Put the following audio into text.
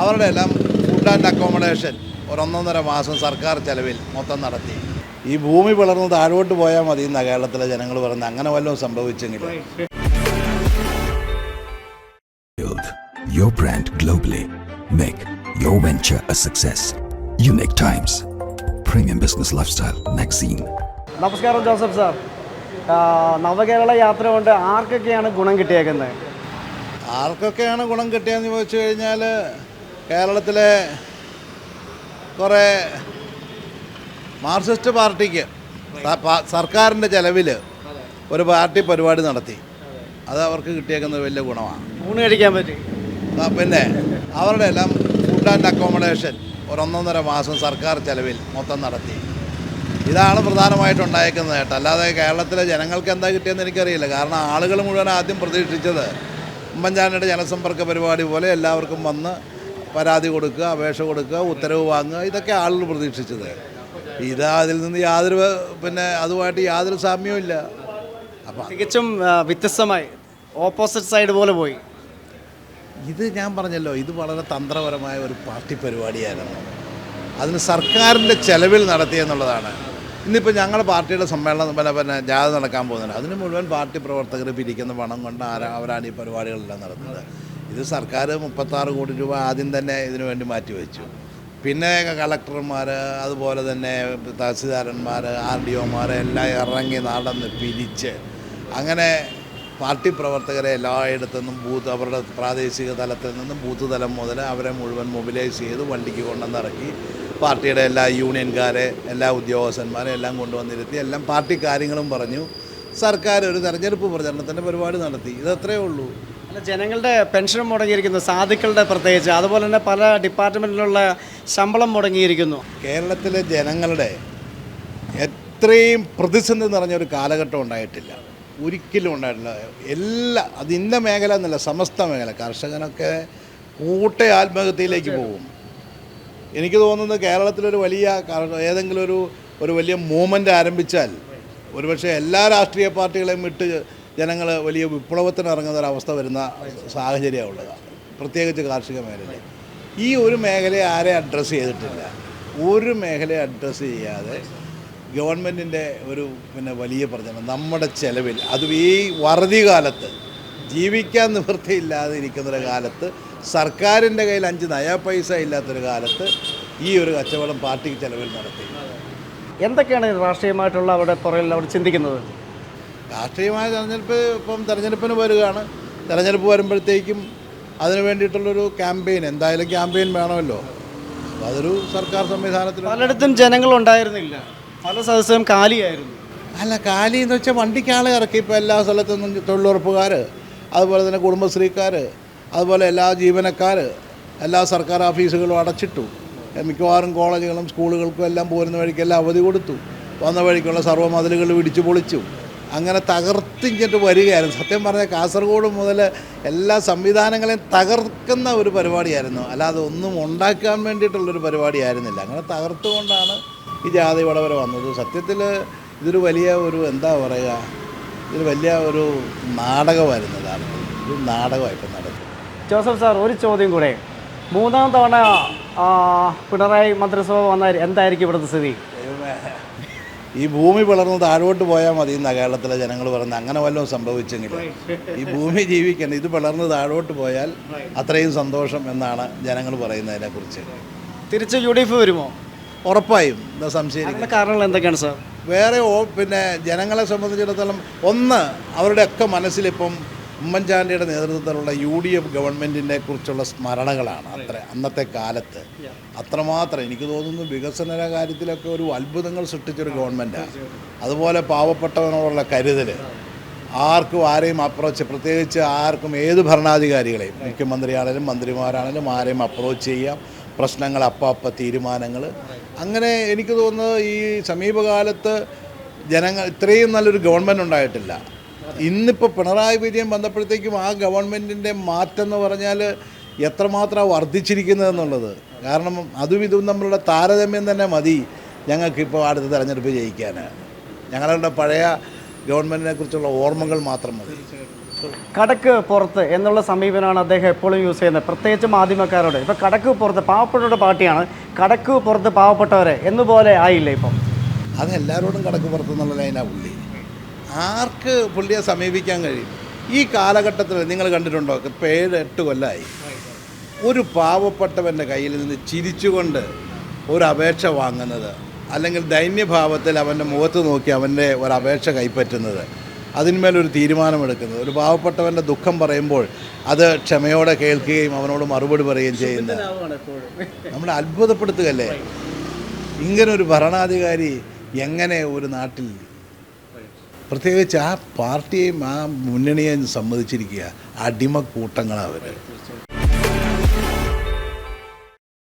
അവരുടെ എല്ലാം food and accommodation ഒരൊന്നൊന്നര മാസം സർക്കാർ ചെലവിൽ മൊത്തം നടത്തി ഈ ഭൂമി പിളർന്ന് താഴോട്ട് പോയാൽ മതി എന്നാണ് കേരളത്തിലെ ജനങ്ങൾ പറയുന്നത് അങ്ങനെ വല്ലതും സംഭവിച്ചെങ്കിൽ your brand globally. Make your venture a success. Unique Times. Premium Business Lifestyle Magazine. നമസ്കാരം ജോസഫ് സാർ നവകേരള യാത്ര കൊണ്ട് ആർക്കൊക്കെയാണ് ഗുണം കിട്ടിയേക്കുന്നത് ആർക്കൊക്കെയാണ് ഗുണം കിട്ടിയതെന്ന് ചോദിച്ചു കഴിഞ്ഞാൽ കേരളത്തിലെ കുറേ മാർക്സിസ്റ്റ് പാർട്ടിക്ക് സർക്കാരിന്റെ ചെലവിൽ ഒരു പാർട്ടി പരിപാടി നടത്തി. അത് അവർക്ക് കിട്ടിയേക്കുന്ന വലിയ ഗുണമാണ്. ഊണ് കഴിക്കാൻ പറ്റി. പിന്നെ അവരുടെ എല്ലാം ഫുഡ് ആൻഡ് അക്കോമഡേഷൻ ഒരൊന്നൊന്നര മാസം സർക്കാർ ചെലവിൽ മൊത്തം നടത്തി. ഇതാണ് പ്രധാനമായിട്ടുണ്ടായിരിക്കുന്നത് കേട്ടോ. അല്ലാതെ കേരളത്തിലെ ജനങ്ങൾക്ക് എന്താ കിട്ടിയെന്ന് എനിക്കറിയില്ല. കാരണം ആളുകൾ മുഴുവൻ ആദ്യം പ്രതീക്ഷിച്ചത് ഉമ്മൻചാണ്ടിയുടെ ജനസമ്പർക്ക പരിപാടി പോലെ എല്ലാവർക്കും വന്ന് പരാതി കൊടുക്കുക അപേക്ഷ കൊടുക്കുക ഉത്തരവ് വാങ്ങുക ഇതൊക്കെ ആളുകൾ പ്രതീക്ഷിച്ചത്. ഇത് അതിൽ നിന്ന് യാതൊരു പിന്നെ അതുമായിട്ട് യാതൊരു സാമ്യവും ഇല്ല. അപ്പം തികച്ചും വ്യത്യസ്തമായി ഓപ്പോസിറ്റ് സൈഡ് പോലെ പോയി. ഇത് ഞാൻ പറഞ്ഞല്ലോ ഇത് വളരെ തന്ത്രപരമായ ഒരു പാർട്ടി പരിപാടിയായിരുന്നു. അതിന് സർക്കാരിന്റെ ചെലവിൽ നടത്തിയെന്നുള്ളതാണ് ഇന്നിപ്പോൾ ഞങ്ങളുടെ പാർട്ടിയുടെ സമ്മേളനം പിന്നെ പിന്നെ ജാഥ നടക്കാൻ പോകുന്നുണ്ട്. അതിന് മുഴുവൻ പാർട്ടി പ്രവർത്തകർ പിരിക്കുന്ന പണം കൊണ്ട് ആരാ അവരാണ് ഈ പരിപാടികളെല്ലാം നടത്തുന്നത്. ഇത് സർക്കാർ മുപ്പത്താറ് കോടി രൂപ ആദ്യം തന്നെ ഇതിനു വേണ്ടി മാറ്റിവെച്ചു. പിന്നെ കളക്ടർമാർ അതുപോലെ തന്നെ തഹസിൽദാരന്മാർ ആർ ഡി ഒമാർ എല്ലാം ഇറങ്ങി നടന്ന് പിരിച്ച് അങ്ങനെ പാർട്ടി പ്രവർത്തകരെ എല്ലായിടത്തു നിന്നും ബൂത്ത് അവരുടെ പ്രാദേശിക തലത്തിൽ നിന്നും ബൂത്ത് തലം മുതൽ അവരെ മുഴുവൻ മൊബിലൈസ് ചെയ്ത് വണ്ടിക്ക് കൊണ്ടുവന്നിറക്കി പാർട്ടിയുടെ എല്ലാ യൂണിയൻകാരെ എല്ലാ ഉദ്യോഗസ്ഥന്മാരെ എല്ലാം കൊണ്ടുവന്നിരുത്തി എല്ലാം പാർട്ടി കാര്യങ്ങളും പറഞ്ഞു. സർക്കാർ ഒരു തെരഞ്ഞെടുപ്പ് പ്രചരണത്തിന്റെ പരിപാടി നടത്തി. ഇതത്രേ ഉള്ളൂ. ജനങ്ങളുടെ പെൻഷൻ മുടങ്ങിയിരിക്കുന്നു സാധുക്കളുടെ പ്രത്യേകിച്ച്. അതുപോലെ തന്നെ പല ഡിപ്പാർട്ട്മെന്റിലുള്ള ശമ്പളം മുടങ്ങിയിരിക്കുന്നു. കേരളത്തിലെ ജനങ്ങളുടെ എത്രയും പ്രതിസന്ധി നിറഞ്ഞൊരു കാലഘട്ടം ഉണ്ടായിട്ടില്ല. ഒരിക്കലും ഉണ്ടായിട്ടില്ല. എല്ലാ അത് ഇന്ന മേഖല എന്നല്ല സമസ്ത മേഖല. കർഷകനൊക്കെ കൂട്ട ആത്മഹത്യയിലേക്ക് പോകും. എനിക്ക് തോന്നുന്നത് കേരളത്തിലൊരു വലിയ ഏതെങ്കിലും ഒരു ഒരു വലിയ മൂവ്മെന്റ് ആരംഭിച്ചാൽ ഒരുപക്ഷെ എല്ലാ രാഷ്ട്രീയ പാർട്ടികളെയും വിട്ട് ജനങ്ങൾ വലിയ വിപ്ലവത്തിന് ഇറങ്ങുന്ന ഒരവസ്ഥ വരുന്ന സാഹചര്യമാണ് ഉള്ളത്. പ്രത്യേകിച്ച് കാർഷിക മേഖലയിൽ. ഈ ഒരു മേഖലയെ ആരെ അഡ്രസ്സ് ചെയ്തിട്ടില്ല. ഒരു മേഖലയെ അഡ്രസ്സ് ചെയ്യാതെ ഗവൺമെന്റിന്റെ ഒരു പിന്നെ വലിയ പ്രചരണം നമ്മുടെ ചെലവിൽ. അതും ഈ വറുതി കാലത്ത് ജീവിക്കാൻ നിവൃത്തിയില്ലാതെ ഇരിക്കുന്നൊരു കാലത്ത് സർക്കാരിന്റെ കയ്യിൽ അഞ്ച് നയാ പൈസ ഇല്ലാത്തൊരു കാലത്ത് ഈ ഒരു കച്ചവടം പാർട്ടിക്ക് ചെലവിൽ നടത്തി. എന്തൊക്കെയാണ് രാഷ്ട്രീയമായിട്ടുള്ള അവിടെ പുറകിൽ അവർ ചിന്തിക്കുന്നത്? രാഷ്ട്രീയമായ തെരഞ്ഞെടുപ്പ് ഇപ്പം തെരഞ്ഞെടുപ്പിന് വരികയാണ്. തെരഞ്ഞെടുപ്പ് വരുമ്പോഴത്തേക്കും അതിന് വേണ്ടിയിട്ടുള്ളൊരു ക്യാമ്പയിൻ എന്തായാലും ക്യാമ്പയിൻ വേണമല്ലോ. അപ്പോൾ അതൊരു സർക്കാർ സംവിധാനത്തിൽ പലയിടത്തും ജനങ്ങൾ ഉണ്ടായിരുന്നില്ല പല സദസ്സും കാലിയായിരുന്നു. അല്ല കാലി എന്ന് വെച്ചാൽ വണ്ടിക്ക് ആളെ ഇറക്കി ഇപ്പോൾ എല്ലാ സ്ഥലത്തു നിന്നും തൊഴിലുറപ്പുകാർ അതുപോലെ തന്നെ കുടുംബശ്രീക്കാർ അതുപോലെ എല്ലാ ജീവനക്കാർ എല്ലാ സർക്കാർ ഓഫീസുകളും അടച്ചിട്ടു. മിക്കവാറും കോളേജുകളും സ്കൂളുകൾക്കും എല്ലാം പോരുന്ന വഴിക്കെല്ലാം അവധി കൊടുത്തു. വന്ന വഴിക്കുള്ള സർവമതിലുകൾ ഇടിച്ചു പൊളിച്ചു. അങ്ങനെ തകർത്തിങ്ങിട്ട് വരികയായിരുന്നു. സത്യം പറഞ്ഞാൽ കാസർഗോഡ് മുതൽ എല്ലാ സംവിധാനങ്ങളെയും തകർക്കുന്ന ഒരു പരിപാടിയായിരുന്നു. അല്ലാതെ ഒന്നും ഉണ്ടാക്കാൻ വേണ്ടിയിട്ടുള്ളൊരു പരിപാടിയായിരുന്നില്ല. അങ്ങനെ തകർത്തുകൊണ്ടാണ് ഈ ജാതി ഇവിടെ വരെ വന്നത്. സത്യത്തിൽ ഇതൊരു വലിയ ഒരു എന്താ പറയുക ഇതൊരു വലിയ ഒരു നാടകമായിരുന്നു യഥാർത്ഥത്തിൽ ഒരു നാടകമായിട്ട് നടക്കും ജോസഫ് സാർ ഒരു ചോദ്യം കൂടെ. മൂന്നാം തവണ പിണറായി മന്ത്രിസഭ വന്നാൽ എന്തായിരിക്കും ഇവിടുത്തെ സ്ഥിതി? ഈ ഭൂമി പിളർന്ന് താഴോട്ട് പോയാൽ മതി എന്നാ കേരളത്തിലെ ജനങ്ങൾ പറയുന്നത്. അങ്ങനെ വല്ലതും സംഭവിച്ചെങ്കിൽ ഈ ഭൂമി ജീവിക്കണം ഇത് പിളർന്ന് താഴോട്ട് പോയാൽ അത്രയും സന്തോഷം എന്നാണ് ജനങ്ങൾ പറയുന്നതിനെക്കുറിച്ച് തിരിച്ച് യു ഡി എഫ് വരുമോ? ഉറപ്പായും. എന്താ സംശയം? കാരണങ്ങൾ എന്തൊക്കെയാണ് സാർ? വേറെ പിന്നെ ജനങ്ങളെ സംബന്ധിച്ചിടത്തോളം ഒന്ന് അവരുടെയൊക്കെ മനസ്സിലിപ്പം ഉമ്മൻചാണ്ടിയുടെ നേതൃത്വത്തിലുള്ള യു ഡി എഫ് ഗവൺമെന്റിനെ കുറിച്ചുള്ള സ്മരണകളാണ് അത്ര. അന്നത്തെ കാലത്ത് അത്രമാത്രം എനിക്ക് തോന്നുന്നു വികസന കാര്യത്തിലൊക്കെ ഒരു അത്ഭുതങ്ങൾ സൃഷ്ടിച്ചൊരു ഗവൺമെന്റാണ് അതുപോലെ പാവപ്പെട്ടവനോടുള്ള കരുതൽ ആർക്കും ആരെയും അപ്രോച്ച് പ്രത്യേകിച്ച് ആർക്കും ഏത് ഭരണാധികാരികളെയും മുഖ്യമന്ത്രിയാണെങ്കിലും മന്ത്രിമാരാണെങ്കിലും ആരെയും അപ്രോച്ച് ചെയ്യാം. പ്രശ്നങ്ങൾ അപ്പാപ്പ തീരുമാനങ്ങൾ അങ്ങനെ എനിക്ക് തോന്നുന്നത് ഈ സമീപകാലത്ത് ജനങ്ങൾ ഇത്രയും നല്ലൊരു ഗവൺമെന്റ് ഉണ്ടായിട്ടില്ല. ഇന്നിപ്പോൾ പിണറായി വിജയൻ വന്നപ്പോഴത്തേക്കും ആ ഗവൺമെന്റിന്റെ മാറ്റം എന്ന് പറഞ്ഞാൽ എത്രമാത്രം വർദ്ധിച്ചിരിക്കുന്നത് എന്നുള്ളത്. കാരണം അതും ഇതും നമ്മളുടെ താരതമ്യം തന്നെ മതി ഞങ്ങൾക്കിപ്പോൾ അടുത്ത തെരഞ്ഞെടുപ്പ് ജയിക്കാൻ. ഞങ്ങളുടെ പഴയ ഗവൺമെന്റിനെ കുറിച്ചുള്ള ഓർമ്മകൾ മാത്രം മതി. കടക്ക് പുറത്ത് എന്നുള്ള സമീപനമാണ് അദ്ദേഹം എപ്പോഴും യൂസ് ചെയ്യുന്നത്. പ്രത്യേകിച്ച് മാധ്യമക്കാരോട്. ഇപ്പോൾ കടക്ക് പുറത്ത് പാവപ്പെട്ടവരുടെ പാർട്ടിയാണ്. കടക്ക് പുറത്ത് പാവപ്പെട്ടവരെ എന്നുപോലെ ആയില്ലേ ഇപ്പം? അത് എല്ലാവരോടും കടക്ക് പുറത്ത് എന്നുള്ള ലൈനാണ് പുള്ളി ആർക്ക് പുള്ളിയെ സമീപിക്കാൻ കഴിയും? ഈ കാലഘട്ടത്തിൽ നിങ്ങൾ കണ്ടിട്ടുണ്ടോ? ഇപ്പോൾ ഏഴ് എട്ട് കൊല്ലമായി ഒരു പാവപ്പെട്ടവന്റെ കയ്യിൽ നിന്ന് ചിരിച്ചുകൊണ്ട് ഒരു അപേക്ഷ വാങ്ങുന്നത് അല്ലെങ്കിൽ ദൈന്യഭാവത്തിൽ അവന്റെ മുഖത്ത് നോക്കി അവന്റെ ഒരു അപേക്ഷ കൈപ്പറ്റുന്നത് അതിന്മേലൊരു തീരുമാനമെടുക്കുന്നത്. ഒരു പാവപ്പെട്ടവന്റെ ദുഃഖം പറയുമ്പോൾ അത് ക്ഷമയോടെ കേൾക്കുകയും അവനോട് മറുപടി പറയുകയും ചെയ്യുന്നത് നമ്മൾ അത്ഭുതപ്പെടുത്തുകയല്ലേ? ഇങ്ങനൊരു ഭരണാധികാരി എങ്ങനെ ഒരു നാട്ടിൽ പ്രത്യേകിച്ച് ആ പാർട്ടിയെയും ആ മുന്നണിയെയും സംബന്ധിച്ചിരിക്കുക അടിമക്കൂട്ടങ്ങളാണ് അവർ